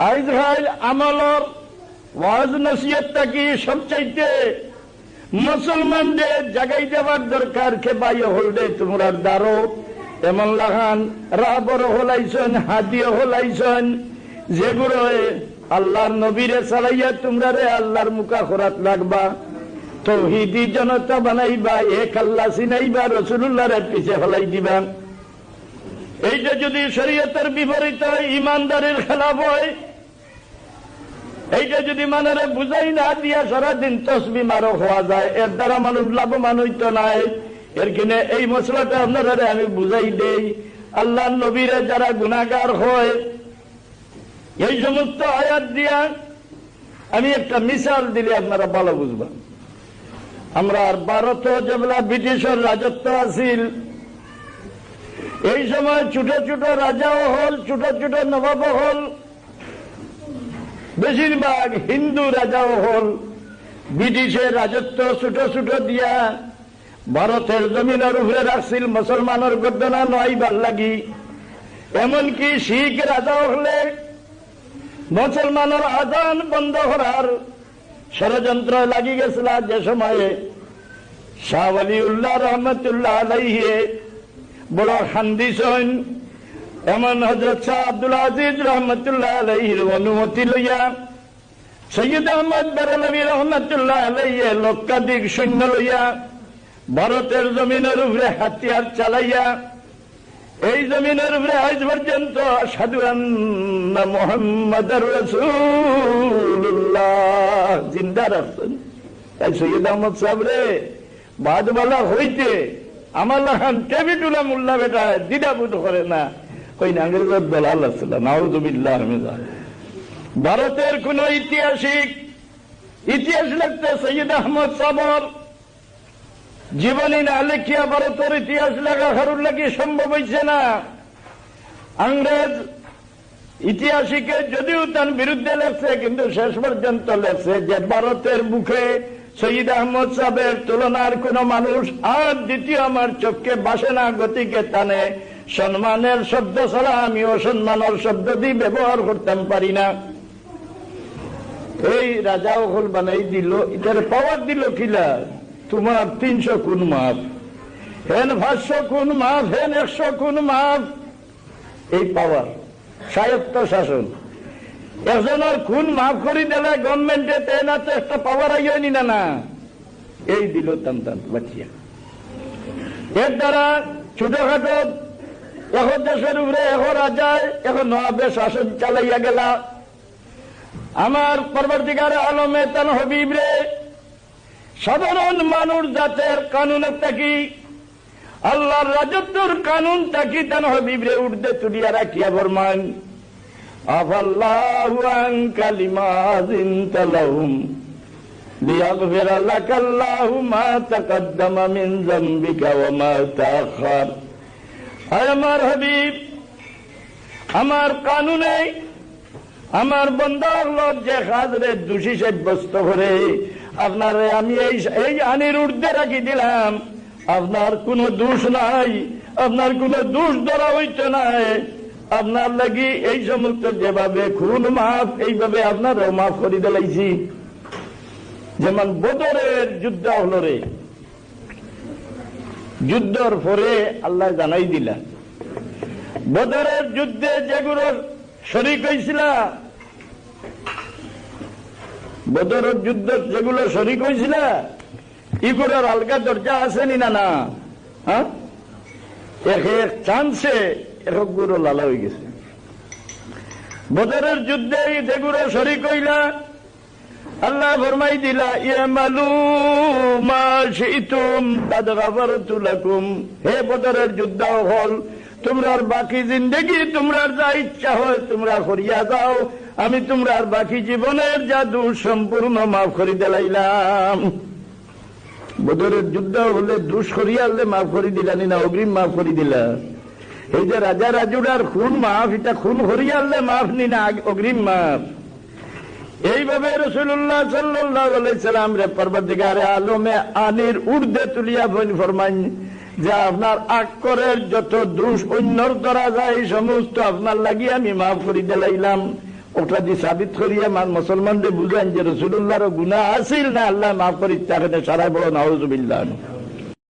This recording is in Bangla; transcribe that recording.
ভাই আমলর ওয়াজ নসিহতটা কি সবচাইতে মুসলমানদের জাগাই দেওয়ার দরকার? বাই হলদে তোমরা দারো। এমন লাগান রাবর হলাইছন হাতিও হলাইছন, যেগুলো আল্লাহর নবীরে চালাইয়া তোমরা রে আল্লাহর মুখা খোরাত লাগবা তৌহিদি জনতা বানাইবা, এক আল্লাহ চিনাইবা রসুল্লাহরে পিছে হলাই দিবা। এইটা যদি শরীয়তের বিপরীত ইমানদারের খেলাফ হয় এইটা যদি মানুষের বুঝাই না দিয়া সারাদিন তসবি মারো হওয়া যায়। এর দ্বারা মানুষ লাভবান হইতো নাই এর কিনে এই মশলাটা আপনারা আমি বুঝাই দেই। আল্লাহ নবীরে যারা গুণাগার হয়, এই সমস্ত আয়াত দিয়া আমি একটা মিসাল দিলে আপনারা ভালো বুঝবেন। আমরা আর ভারত যেগুলা ব্রিটিশের রাজত্ব আছিল, এই সময় ছোট ছোট রাজাও হল, ছোট ছোট নবাব হল বেশিরভাগ হিন্দু রাজাও হল ব্রিটিশের রাজত্ব ছোট ছোট দিয়া। ভারতের জমিনের উপরে রাখছিল মুসলমানের গর্দনা নয়বার লাগি। এমনকি শিখ রাজাও হলে মুসলমানের আদান বন্ধ করার ষড়যন্ত্র লাগি গেছিল যে সময়ে। শাহ আলী উল্লাহ রহমতুল্লাহ আলাইহে বড় খান্দিসন এমন হজরত শাহ আব্দুল আজিজ রহমতুল্লাহ আলাইহির অনুমতি লইয়া সৈয়দ আহমদ বেরলবী রহমতুল্লাহ আলাইহে লক্ষাধিক সৈন্য লইয়া ভারতের জমিনের উপরে হাতিয়ার চালাইয়া এই জমিনের উপরে আজ পর্যন্ত সাধু মোহাম্মদ রসুল্লাহ জিন্দা তাই সৈয়দ আহমদ সাহেব রে, বাদবালা হইতে আমার লাখান টেবিটুলা মোল্লা বেটা দিদা বুধ করে না। ওই নাগরিকের দলাল আসছিল নাউজুবিল্লাহ ভারতের কোন ঐতিহাসিক ইতিহাস লিখতে সৈয়দ আহমদ সাবর, জীবনী না লেখিয়া ভারতের ইতিহাস লেখা কারুর লাগি সম্ভব হয়েছে না? আংরেজ ইতিহাসিকে যদিও তার বিরুদ্ধে লেখছে, কিন্তু শেষ পর্যন্ত লেখছে যে ভারতের মুখে শহীদ আহমদ সাহেবের তুলনার কোন মানুষ আর দ্বিতীয় আমার চোখকে বাসে না, গতিকে টানে। সম্মানের শব্দ ছাড়া আমি অসম্মানের শব্দ দিয়ে ব্যবহার করতাম পারি না। এই রাজা হল বানাই দিল, এটার পাওয়ার দিল কিলা তোমার তিনশো কোন মাপ। হেন পাঁচশো কোন মাপ, হেন একশো কোন মাপ। এই পাওয়ার, স্বায়ত্ত শাসন। একজনের খুন মাফ করে দিলে গভর্নমেন্টে তেনা একটা পাওয়ার আইনি না না এই দিল টান বাচ্চিয়া এর দ্বারা ছোটখাটো এখন দেশের উপরে, এখন রাজায়, এখন নবাবে শাসন চালাইয়া গেলা। আমার পরবর্তীকার আলমে তান হবিব রে, সাধারণ মানুষ জাতের কানুনের থাকি আল্লাহর রাজত্বর কানুন থাকি তান হবিব রে উর্দে তুলিয়া রাখিয়া বরমান। আমার হাবিব, আমার কানুনে, আমার বন্দার লোক যে খাজরে দোষী সাব্যস্ত করে আপনার আমি এই এই আনির ঊর্ধ্বে রাখি দিলাম। আপনার কোনো দোষ নাই, আপনার কোনো দোষ ধরা হইতে নাই। আপনার লাগি এই সমস্ত যেভাবে খুন মাফ, এইভাবে আপনারও মাফ করে দিলাইছি। যেমন বদরের যুদ্ধ হল রে। যুদ্ধর পরে আল্লাহ জানাই দিলা। বদরের যুদ্ধে যেগুলো শরিক হয়েছিল বদরের যুদ্ধ যেগুলো শরিক হয়েছিল ইগুলোর আলগা দরজা আসেনি না না? হ্যাঁ? এক এক চান্সে এক গুরু লালা হয়ে গেছে। বদরের যুদ্ধে যেগুলো শরিক হইলা, আল্লাহ ফরমাই দিলা ইয়ামালু মা শিতুম কাদ গাফারতু লাকুম। হে বদরের যুদ্ধ হল, তোমরার বাকি জিন্দগি, তোমরার যা ইচ্ছা হয়, তোমরা করিয়া যাও আমি তোমরার বাকি জীবনের যা দোষ সম্পূর্ণ মাফ করি দিলাইলাম। বদরের যুদ্ধ হলে দোষ করিয়া হলে মাফ করি দিলানি না অগ্রিম মাফ করি দিলা। এই যে রাজা রাজুরার খুন মাফ, এটা খুন করিয়া হলে মাফ নি না অগ্রিম মাফ। এইভাবে রসুল্লাহ সাল্লাম রে পর্বদিগারে আলমে আনির উর্দে তুলিয়া ফরমাইন যে আপনার আক্করের যত দোষ অন্যর দ্বারা যায় সমস্ত আপনার লাগি আমি মাফ করি দিলাইলাম। ওটা দিয়ে সাবিত করিয়া মান মুসলমানদের বুঝান যে রসুল্লাহর গুণা আসিল না, আল্লাহ মাফ করি তাকে সারাই বড় নওয়াজ